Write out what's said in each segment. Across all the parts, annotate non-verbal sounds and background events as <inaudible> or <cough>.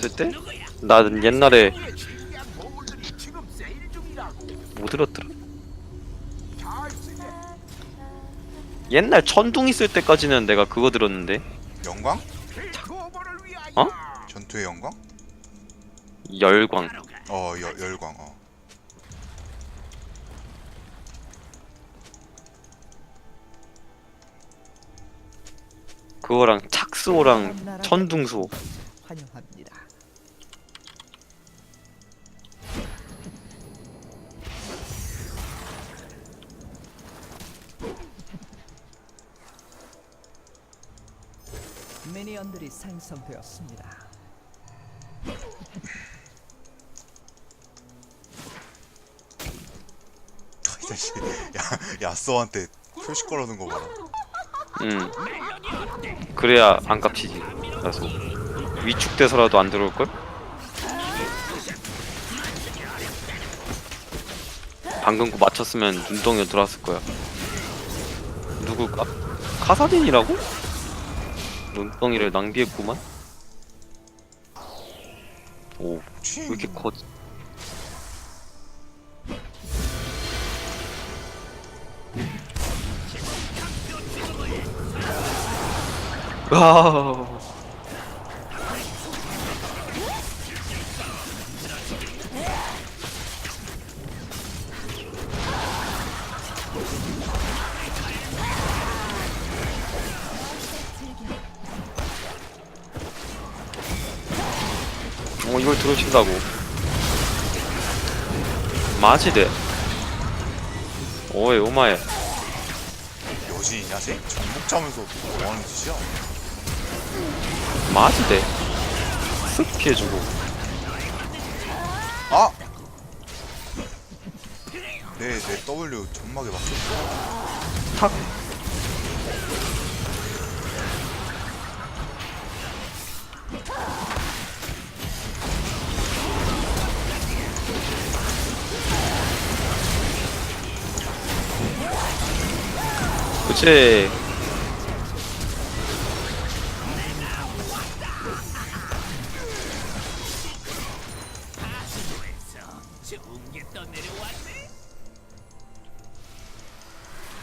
들었을 때? 나는 옛날에 뭐 들었더라? 옛날 천둥 있을 때까지는 내가 그거 들었는데 영광? 어? 전투의 영광? 열광 어 여, 열광 어 그거랑 착수호랑 천둥수호 환영합니다. 미니언들이 생성되었습니다. 이 자식 야 야쏘한테 표시 걸어놓은 거 봐라 응 그래야 안 깝치지 그래서 위축돼서라도 안 들어올 걸? 방금 거 맞췄으면 눈덩이에 들어왔을 거야 누굴까? 카사딘이라고? 눈덩이를 낭비했구만. 오왜치 이렇게 커아 이걸 들어오신다고. 마지대. 오이 오마에. 여지 이 녀석? 정복 자면서 뭐하는 짓이야? 마지대. 쓱 피해주고. 아! 내 내 W 점막에 맞췄어. 탁 그치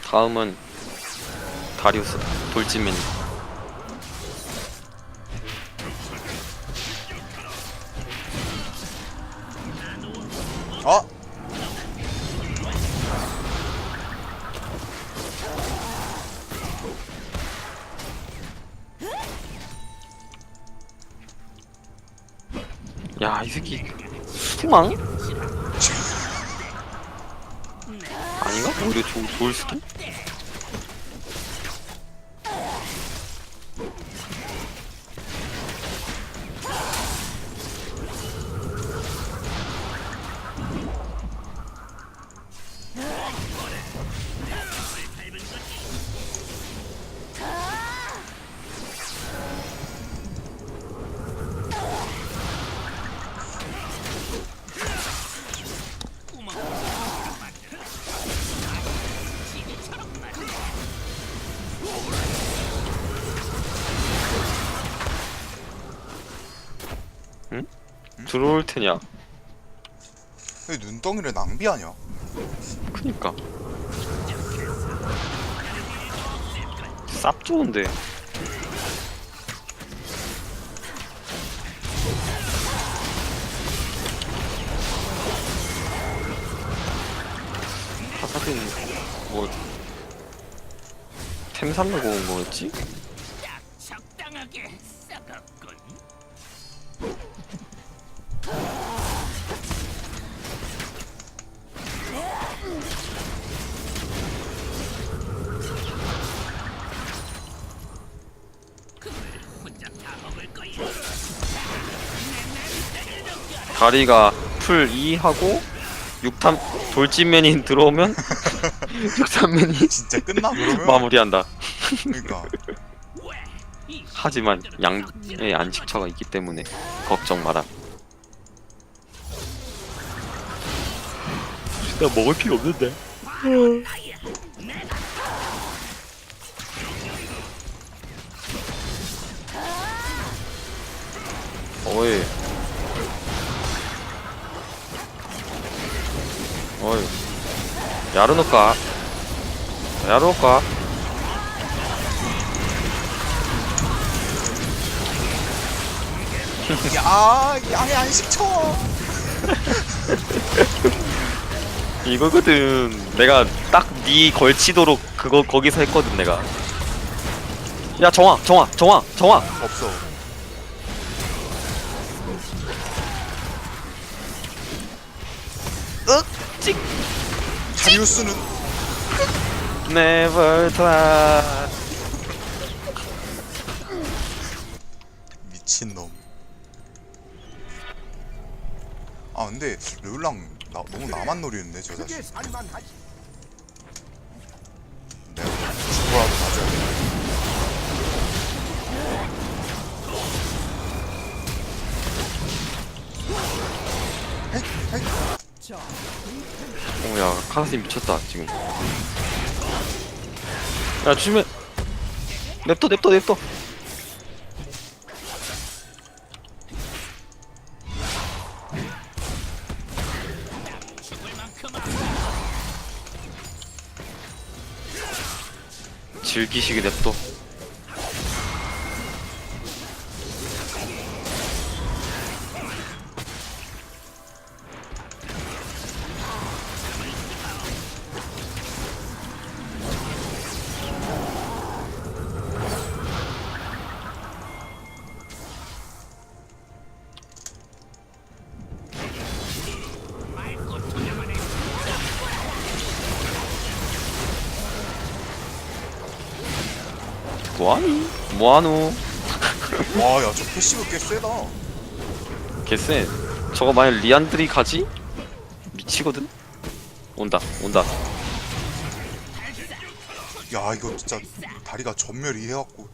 다음은 다리우스 돌진맨 수망? 아닌가? 오히려 좋, 좋을 수도? 들어올 테냐? 왜 눈덩이를 낭비하냐? 그니까 쌉 좋은데 하사딘 뭐템 살려고 온 거였지? 다리가 풀 2 하고 6탐 돌진맨이 <laughs> 들어오면 <laughs> 6탐맨이 진짜 끝나 그러면? 마무리한다. 그러니까 이 하지만 양의 안식처가 있기 때문에 걱정 마라. 나 먹을 필요 없는데. 어이 어이 야르노까 야르노까 야 양해 안 시켜 이거거든. 내가 딱 네 걸치도록 그거 거기서 했거든 내가. 야 정화 정화 정화 정화. 없어 찍. 다리우스는? Never try. 미친놈. 아 근데 르블랑 나, 너무 나만 노리는데 저 자식 오야 카사딘 미쳤다 지금. 야 주면 냅둬 냅둬 냅둬. 즐기시게 냅둬 뭐하니? 뭐하노? 와 야 저 패시브 꽤 세다 개쎄 저거 만약 리안드리 가지? 미치거든? 온다 온다 야 이거 진짜 다리가 전멸 이 해갖고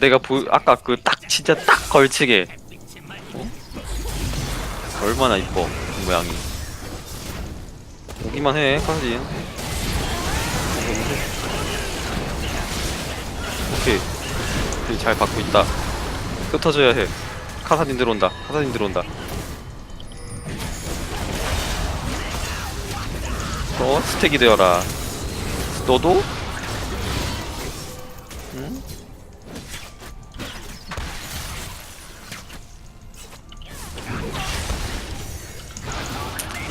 내가 보 아까 그 딱 진짜 딱 걸치게 어? 얼마나 이뻐 그 모양이. 오기만 해 카사딘 오케이. 오케이 잘 받고 있다. 흩어져야 해. 카사딘 들어온다. 카사딘 들어온다. 어 스택이 되어라. 너도?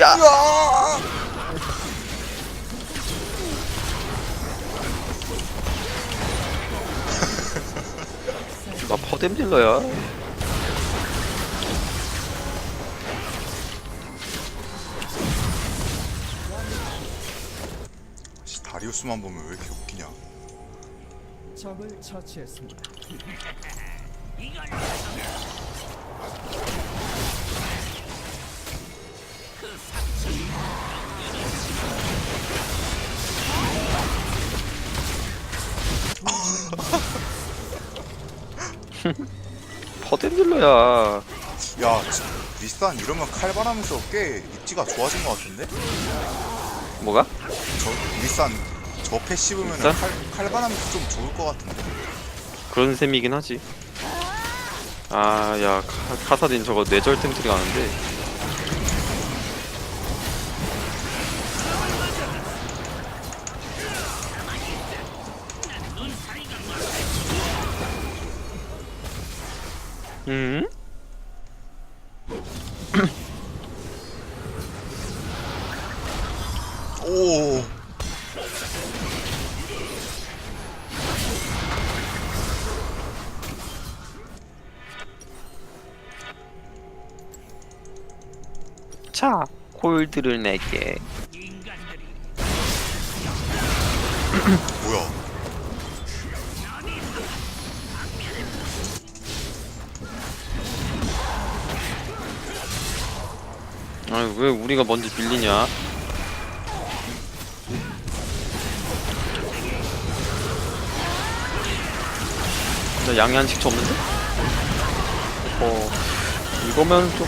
야! <laughs> 나 퍼뎀 딜러야. 씨, 다리우스만 보면 왜 이렇게 웃기냐 적을 처치했습니다. <laughs> 퍼뎀 딜러야. 야 지- 리산 이러면 칼바람에서 꽤 입지가 좋아진 것 같은데? 뭐가? 저 리산 저 패시브면 리산? 칼, 칼바람에서 좀 좋을 것 같은데 그런 셈이긴 하지. 아, 야, 카, 카사딘 저거 뇌절 템트리 가는데. 자, 콜드를 내게. <clears throat> 뭐야 아니, 왜 우리가 먼저 빌리냐? 진짜 양이 한 식초 없는데? 어, 이거면 좀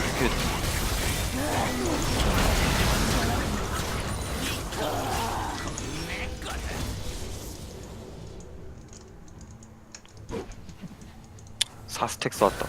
4스택 쏘았다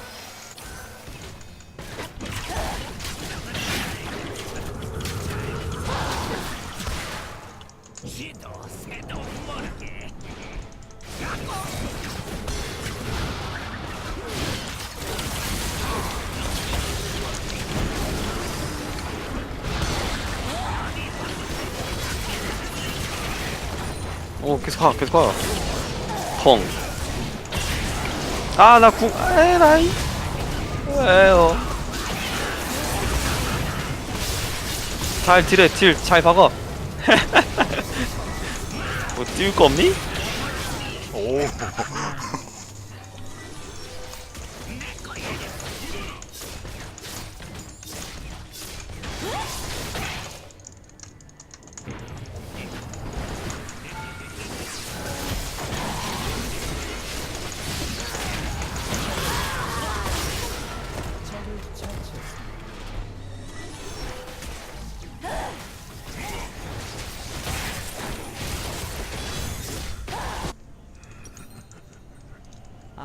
오 계속 가 계속 가 펑. 아, 나 궁, 에라이. 에어. 잘 딜해, 딜. 잘 박아. <laughs> 뭐, 띄울 거 없니? 오.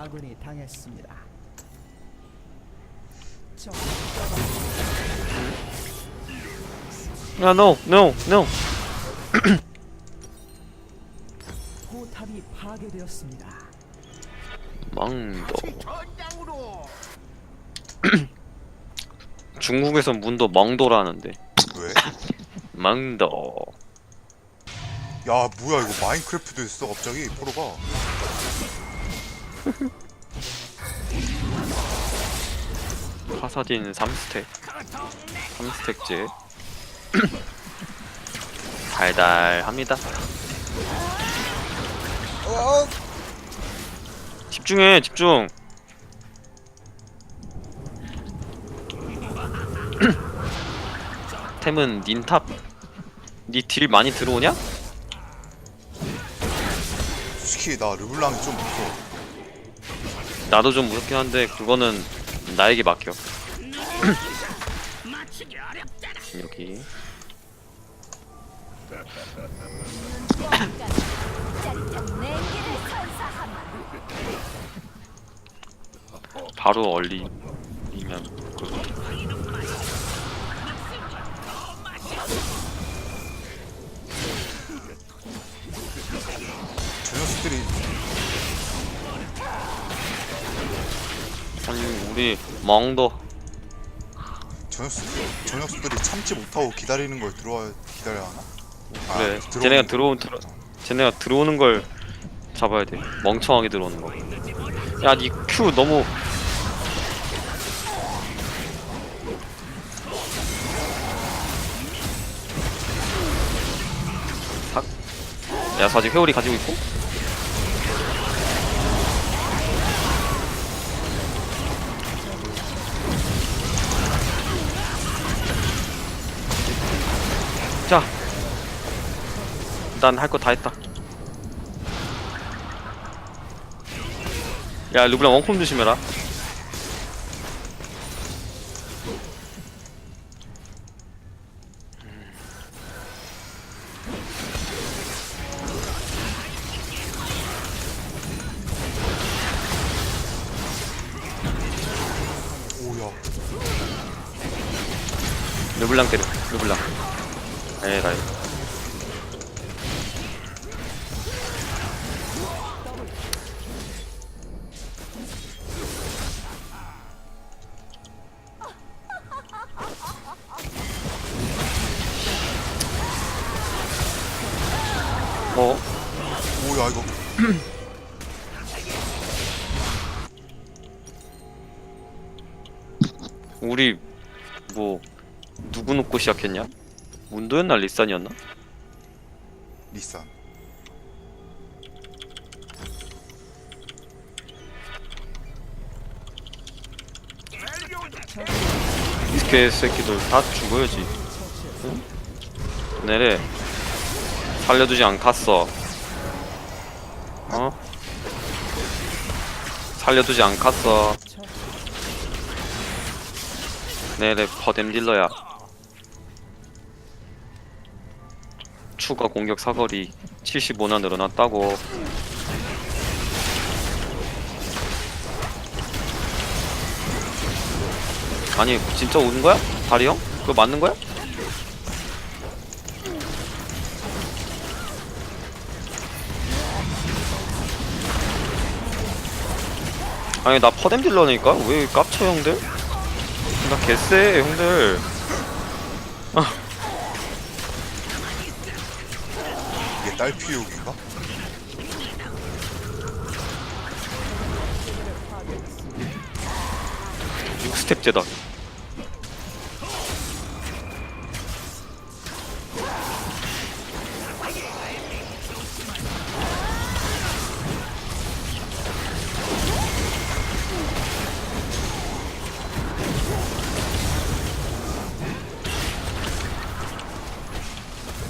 아군이 당했습니다. 적 야, no, no, no. <coughs> 포탑이 파괴되었습니다. 망도. <coughs> 중국에선 문도 멍도라는데. 왜? <coughs> 망도. 야 뭐야 이거 마인크래프트 했어 갑자기 포로가. 파사딘 3스택. 3스택째. 달달합니다. 집중해, 집중. <clears throat> 템은 닌탑. 니 딜 많이 들어오냐? 솔직히 나 르블랑이 좀 무서워. 나도 좀 무섭긴 한데 그거는 나에게 맡겨. <clears throat> 여기. <clears throat> 바로 얼리면 우리 멍도 저 녀석들 저 녀석들이 참지 못하고 기다리는 걸 들어와 기다려야 하나? 아, 그래. 들어오는 쟤네가 거. 들어온 들어. 쟤네가 들어오는 걸 잡아야 돼. 멍청하게 들어오는 거. 야, 니 큐 너무 삭. 야, 사직 회오리 가지고 있고. 자, 난 할 거 다 했다. 야, 르블랑 원콤 조심해라. 오야 르블랑 때려. 르블랑. 에라이. 어? 뭐야 이거 <clears throat> 우리 뭐 누구 놓고 시작했냐? 문도였나 리산이었나? 리산 이렇게 새끼들 다 죽어야지. 응? 내래 살려두지 않겠어. 어? 살려두지 않겠어. 내래 퍼뎀 딜러야. 추가 공격 사거리 75나 늘어났다고. 아니 진짜 오는 거야? 다리 형? 그거 맞는 거야? 아니 나 퍼뎀 딜러니까 왜 깝쳐 형들? 나 개쎄 형들 이 게 딸피육인가? 육스텝 제다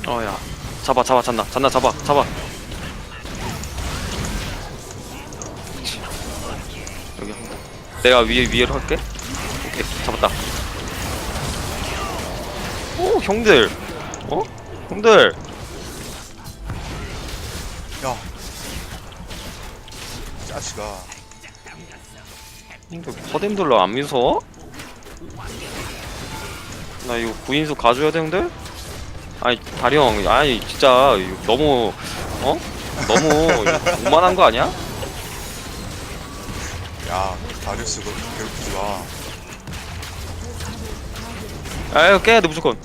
어야 잡아 잡아 잔나 잔나 잡아 잡아. 여기 한 번. 내가 위에 위에로 할게 오케이 잡았다 오 형들 어 형들 야 짜식아 형들 퍼뎀들러 안 무서워? 나 이거 구인수 돼 형들? 아니 다리형 아니 진짜 너무 어? 너무 오만한 거 아니야? 야 다리우스 너 괴롭히지 마. 아유 깨야 돼 무조건.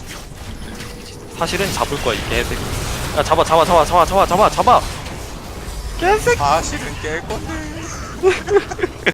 사실은 잡을 거야 이 개새끼. 야 잡아 잡아 잡아 잡아 잡아 잡아 잡아! 개새끼! 사실은 깰 건데 <laughs>